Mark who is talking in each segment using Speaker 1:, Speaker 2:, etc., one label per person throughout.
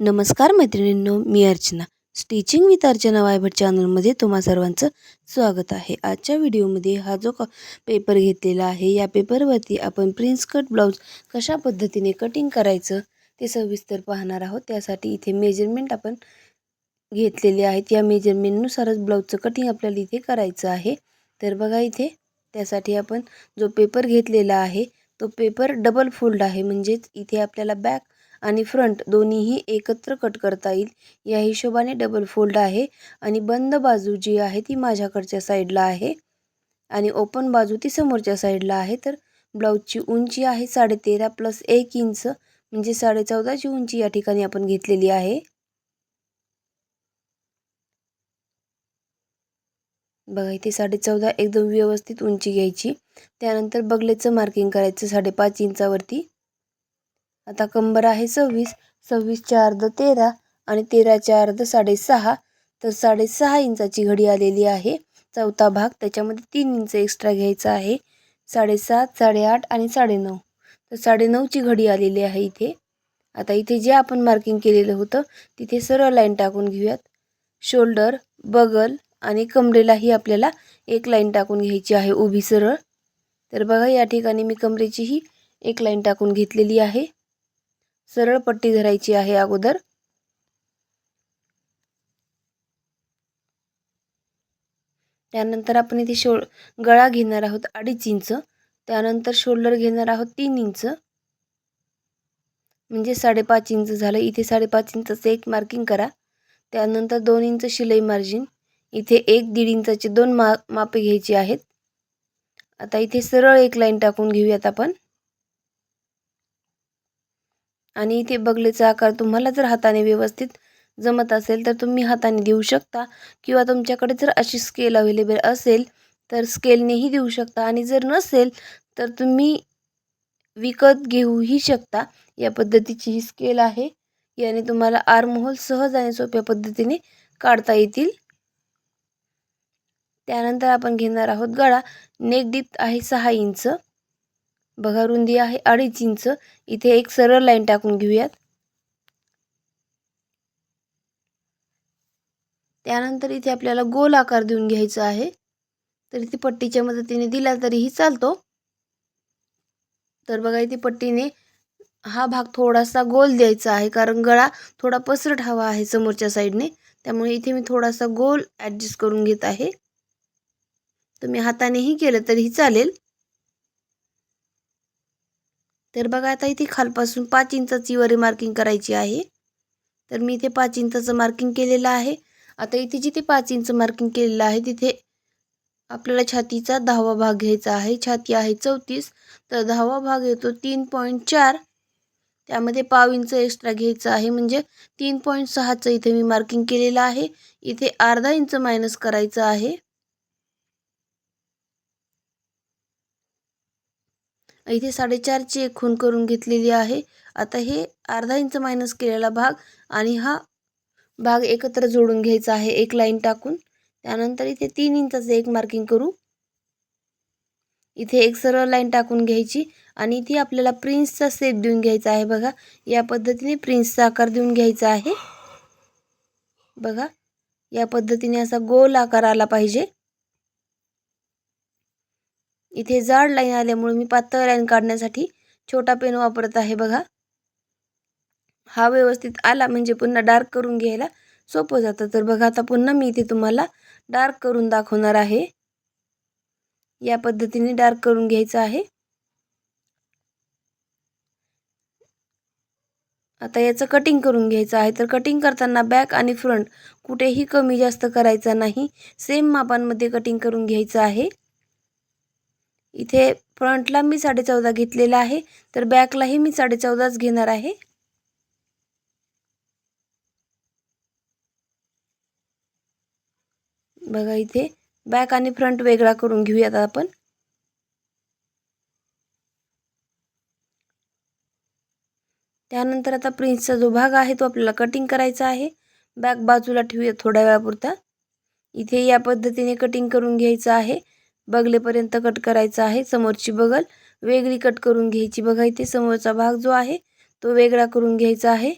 Speaker 1: नमस्कार मैत्रिणींनो मी अर्चना. स्टिचिंग विथ अर्चना वायभट चॅनलमध्ये तुम्हा सर्वांचं स्वागत आहे. आजच्या व्हिडिओमध्ये हा जो पेपर घेतलेला आहे या पेपरवरती आपण प्रिन्स कट ब्लाऊज कशा पद्धतीने कटिंग करायचं ते सविस्तर पाहणार आहोत. त्यासाठी इथे मेजरमेंट आपण घेतलेले आहेत. या मेजरमेंटनुसारच ब्लाऊजचं कटिंग आपल्याला इथे करायचं आहे. तर बघा इथे त्यासाठी आपण जो पेपर घेतलेला आहे तो पेपर डबल फोल्ड आहे. म्हणजेच इथे आपल्याला बॅक आणि फ्रंट दोन्हीही एकत्र कट करता येईल. या हिशोबाने डबल फोल्ड आहे आणि बंद बाजू जी आहे ती माझ्याकडच्या साईडला आहे आणि ओपन बाजू ती समोरच्या साईडला आहे. तर ब्लाऊजची उंची आहे साडेतेरा प्लस एक इंच म्हणजे साडेचौदाची उंची या ठिकाणी आपण घेतलेली आहे. बघा इथे साडेचौदा एकदम व्यवस्थित उंची घ्यायची. त्यानंतर बगलेचं मार्किंग करायचं साडेपाच इंचावरती. आता कंबर आहे सव्वीस. सव्वीसच्या अर्ध तेरा आणि तेराच्या अर्ध साडेसहा. तर साडेसहा इंचाची घडी आलेली आहे. चौथा भाग त्याच्यामध्ये तीन इंच एक्स्ट्रा घ्यायचा आहे. साडेसात साडेआठ आणि साडेनऊ. तर साडेनऊची घडी आलेली आहे इथे. आता इथे जे आपण मार्किंग केलेलं होतं तिथे सरळ लाईन टाकून घेऊयात. शोल्डर बगल आणि कमरेलाही आपल्याला एक लाईन टाकून घ्यायची आहे उभी सरळ. तर बघा या ठिकाणी मी कमरेचीही एक लाईन टाकून घेतलेली आहे. सरळ पट्टी धरायची आहे अगोदर. त्यानंतर आपण इथे शो गळा घेणार आहोत अडीच इंच. त्यानंतर शोल्डर घेणार आहोत तीन इंच. म्हणजे साडेपाच इंच झालं. इथे साडेपाच इंचाचं एक मार्किंग करा. त्यानंतर दोन इंच शिलाई मार्जिन इथे एक दीड इंचाचे दोन मा मापे घ्यायची आहेत. आता इथे सरळ एक लाईन टाकून घेऊयात आपण. आणि इथे बगलेचा आकार तुम्हाला जर हाताने व्यवस्थित जमत असेल तर तुम्ही हाताने देऊ शकता. किंवा तुमच्याकडे जर अशी स्केल अवेलेबल असेल तर स्केलनेही देऊ शकता. आणि जर नसेल तर तुम्ही विकत घेऊही शकता. या पद्धतीची ही स्केल आहे. याने तुम्हाला आर्महोल सहज आणि सोप्या पद्धतीने काढता येतील. त्यानंतर आपण घेणार आहोत गळा. नेक डीप आहे सहा इंच. बघा रुंदी आहे अडीच इंच इथे एक सरळ लाईन टाकून घेऊयात. त्यानंतर इथे आपल्याला गोल आकार देऊन घ्यायचा आहे. तर इथे पट्टीच्या मदतीने दिला तरीही चालतो. तर बघा इथे पट्टीने हा भाग थोडासा गोल द्यायचा आहे कारण गळा थोडा पसरट हवा आहे समोरच्या साईडने. त्यामुळे इथे मी थोडासा गोल ॲडजस्ट करून घेत आहे. तुम्ही हातानेही केलं तरीही चालेल. तर बघा आता इथे खालपासून पाच इंचाची वरी मार्किंग करायची आहे. तर मी इथे पाच इंचाचं मार्किंग केलेलं आहे. आता इथे जिथे पाच इंच मार्किंग केलेलं आहे तिथे आपल्याला छातीचा दहावा भाग घ्यायचा आहे. छाती आहे चौतीस तर दहावा भाग येतो तीन पॉईंट चार. त्यामध्ये पाव इंच एक्स्ट्रा घ्यायचं आहे म्हणजे तीन पॉईंट सहाचं इथे मी मार्किंग केलेलं आहे. इथे अर्धा इंच मायनस करायचं आहे. इथे साडेचारची एक खून करून घेतलेली आहे. आता हे अर्धा इंच मायनस केलेला भाग आणि हा भाग एकत्र जोडून घ्यायचा आहे एक लाईन टाकून. त्यानंतर इथे तीन इंचाचं एक मार्किंग करू. इथे एक सरळ लाईन टाकून घ्यायची आणि इथे आपल्याला प्रिन्सचा सेप देऊन घ्यायचा आहे बघा. या पद्धतीने प्रिन्सचा आकार देऊन घ्यायचा आहे. बघा. या पद्धतीने असा गोल आकार आला पाहिजे. इथे जाड लाईन आल्यामुळे मी पातळ लाईन काढण्यासाठी छोटा पेन वापरत आहे बघा. हा व्यवस्थित आला म्हणजे पुन्हा डार्क करून घ्यायला सोपं जातं. तर बघा आता पुन्हा मी इथे तुम्हाला डार्क करून दाखवणार आहे. या पद्धतीने डार्क करून घ्यायचं आहे. आता याचं कटिंग करून घ्यायचं आहे. तर कटिंग करताना बॅक आणि फ्रंट कुठेही कमी जास्त करायचा नाही. सेम मापांमध्ये कटिंग करून घ्यायचं आहे. इथे फ्रंटला मी साडेचौदा घेतलेला आहे तर बॅकलाही मी साडेचौदाच घेणार आहे. बघा इथे बॅक आणि फ्रंट वेगळा करून घेऊयात आपण. त्यानंतर आता प्रिन्सचा जो भाग आहे तो आपल्याला कटिंग करायचा आहे. बॅक बाजूला ठेवूया थोड्या वेळापुरता. इथे या पद्धतीने कटिंग करून घ्यायचं आहे. बगलेपर्यंत कट करायचा आहे. समोरची बगल वेगळी कट करून घ्यायची. बघा इथे समोरचा भाग जो आहे तो वेगळा करून घ्यायचा आहे.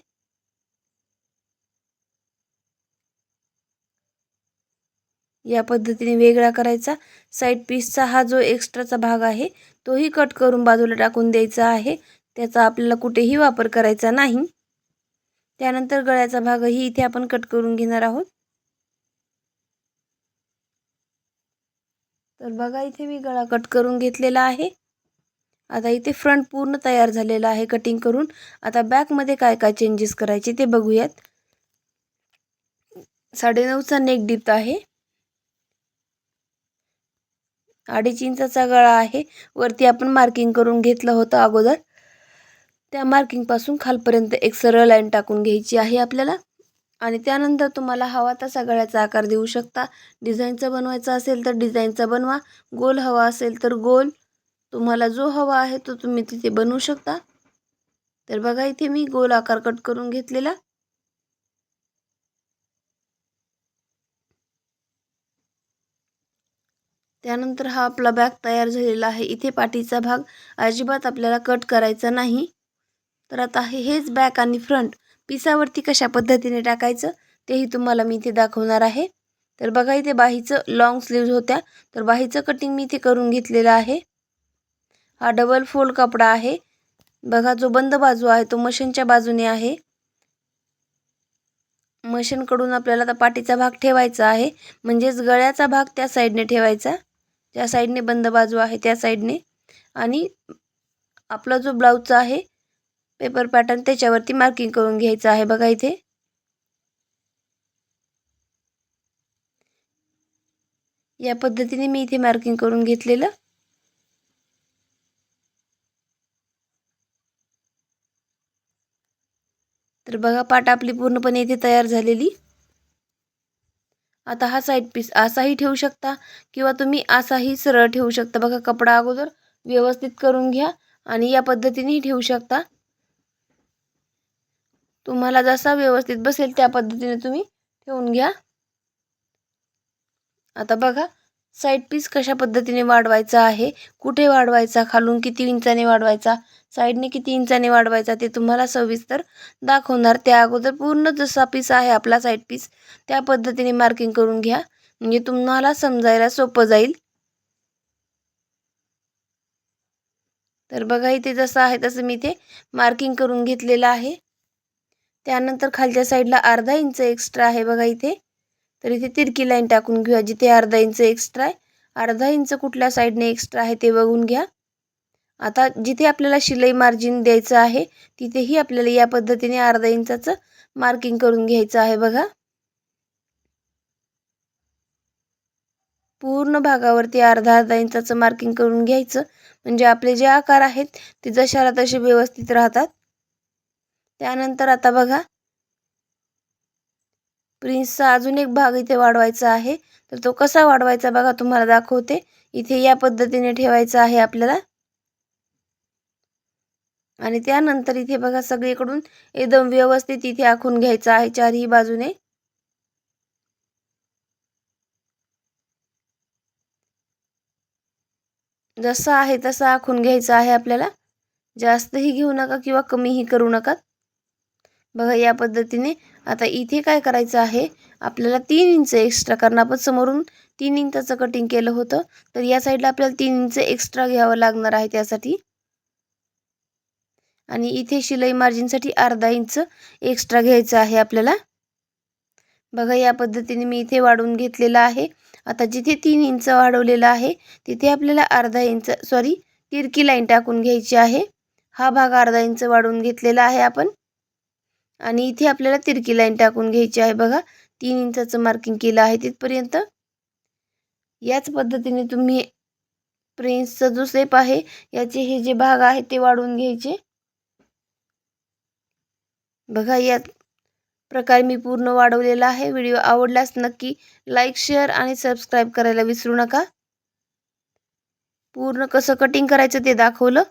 Speaker 1: या पद्धतीने वेगळा करायचा. साईड पीसचा हा जो एक्स्ट्राचा भाग आहे तोही कट करून बाजूला टाकून द्यायचा आहे. त्याचा आपल्याला कुठेही वापर करायचा नाही. त्यानंतर गळ्याचा भागही इथे आपण कट करून घेणार आहोत. तर बघा इथे मी गळा कट करून घेतलेला आहे. आता इथे फ्रंट पूर्ण तयार झालेला आहे कटिंग करून. आता बॅकमध्ये काय काय चेंजेस करायचे ते बघूयात. साडेनऊचा नेक डिप्त आहे. अडीच इंचाचा गळा आहे. वरती आपण मार्किंग करून घेतलं होतं अगोदर. त्या मार्किंगपासून खालपर्यंत एक सरळ लाईन टाकून घ्यायची आहे आपल्याला. आणि त्यानंतर तुम्हाला हवा तसा गळ्याचा आकार देऊ शकता. डिझाईनचा बनवायचा असेल तर डिझाईनचा बनवा. गोल हवा असेल तर गोल. तुम्हाला जो हवा आहे तो तुम्ही तिथे बनवू शकता. तर बघा इथे मी गोल आकार कट करून घेतलेला. त्यानंतर हा आपला बॅग तयार झालेला आहे. इथे पाठीचा भाग अजिबात आपल्याला कट करायचा नाही. तर आता हेच बॅक आणि फ्रंट. पिसावरती कशा पद्धतीने टाकायचं तेही तुम्हाला मी इथे दाखवणार आहे. तर बघा इथे बाहीचं लॉंग स्लीव्ज होत्या. तर बाहीचं कटिंग मी इथे करून घेतलेलं आहे. हा डबल फोल्ड कपडा आहे. बघा जो बंद बाजू आहे तो मशीनच्या बाजूने आहे. मशीनकडून आपल्याला आता पाठीचा भाग ठेवायचा आहे. म्हणजेच गळ्याचा भाग त्या साईडने ठेवायचा. ज्या साईडने बंद बाजू आहे त्या साईडने आणि आपला जो ब्लाऊजचा आहे पेपर पॅटर्न त्याच्यावरती मार्किंग करून घ्यायचं आहे बघा इथे. या पद्धतीने मी इथे मार्किंग करून घेतलेलं. तर बघा पाट आपली पूर्णपणे इथे तयार झालेली. आता हा साईड पीस असाही ठेवू शकता किंवा तुम्ही असाही सरळ ठेवू शकता. बघा कपडा अगोदर व्यवस्थित करून घ्या आणि या पद्धतीनेही ठेवू शकता. तुम्हाला जसा व्यवस्थित बसेल त्या पद्धतीने तुम्ही ठेवून घ्या. आता बघा साईड पीस कशा पद्धतीने वाढवायचा आहे कुठे वाढवायचा खालून किती इंचाने वाढवायचा साईडने किती इंचाने वाढवायचा ते तुम्हाला सविस्तर दाखवणार. त्या अगोदर पूर्ण जसा पीस आहे आपला साईड पीस त्या पद्धतीने मार्किंग करून घ्या. म्हणजे तुम्हाला समजायला सोपं जाईल. तर बघा इथे जसं आहे तसं मी इथे मार्किंग करून घेतलेलं आहे. त्यानंतर खालच्या साईडला अर्धा इंच एक्स्ट्रा आहे बघा इथे. तर इथे तिरकी लाईन टाकून घेऊया जिथे अर्धा इंच एक्स्ट्रा आहे. अर्धा इंच कुठल्या साईडने एक्स्ट्रा आहे ते बघून घ्या. आता जिथे आपल्याला शिलाई मार्जिन द्यायचं आहे तिथेही आपल्याला या पद्धतीने अर्धा इंचाचं मार्किंग करून घ्यायचं आहे बघा. पूर्ण भागावरती अर्धा अर्धा इंचाचं मार्किंग करून घ्यायचं. म्हणजे आपले जे आकार आहेत ते जशाला तसे व्यवस्थित राहतात. त्यानंतर आता बघा. प्रिन्सचा अजून एक भाग इथे वाढवायचा आहे. तर तो कसा वाढवायचा बघा तुम्हाला दाखवते. इथे या पद्धतीने ठेवायचा आहे आपल्याला. आणि त्यानंतर इथे बघा सगळीकडून एकदम व्यवस्थित इथे आखून घ्यायचं आहे चारही बाजूने. जसं आहे तसं आखून घ्यायचं आहे आपल्याला. जास्तही घेऊ नका किंवा कमीही करू नका. बघा या पद्धतीने आता इथे काय करायचं आहे? आपल्याला तीन इंच एक्स्ट्रा कारण आपण समोरून तीन इंचाचं कटिंग केलं होतं. तर या साईडला आपल्याला तीन इंच एक्स्ट्रा घ्यावं लागणार आहे त्यासाठी. आणि इथे शिलाई मार्जिनसाठी अर्धा इंच एक्स्ट्रा घ्यायचं आहे आपल्याला. बघा या पद्धतीने मी इथे वाढवून घेतलेलं आहे. आता जिथे तीन इंच वाढवलेलं आहे तिथे आपल्याला अर्धा इंच सॉरी तिरकी लाईन टाकून घ्यायची आहे. हा भाग अर्धा इंच वाढवून घेतलेला आहे आपण. आणि इथे आपल्याला तिरकी लाईन टाकून घ्यायची आहे बघा. तीन इंचाचं मार्किंग केलं आहे तिथपर्यंत. याच पद्धतीने तुम्ही प्रिन्सचा जो सेप आहे याचे हे जे भाग आहेत ते वाढवून घ्यायचे. बघा या प्रकारे मी पूर्ण वाढवलेला आहे. व्हिडिओ आवडल्यास नक्की लाईक शेअर आणि सबस्क्राईब करायला विसरू नका. पूर्ण कसं कटिंग करायचं ते दाखवलं.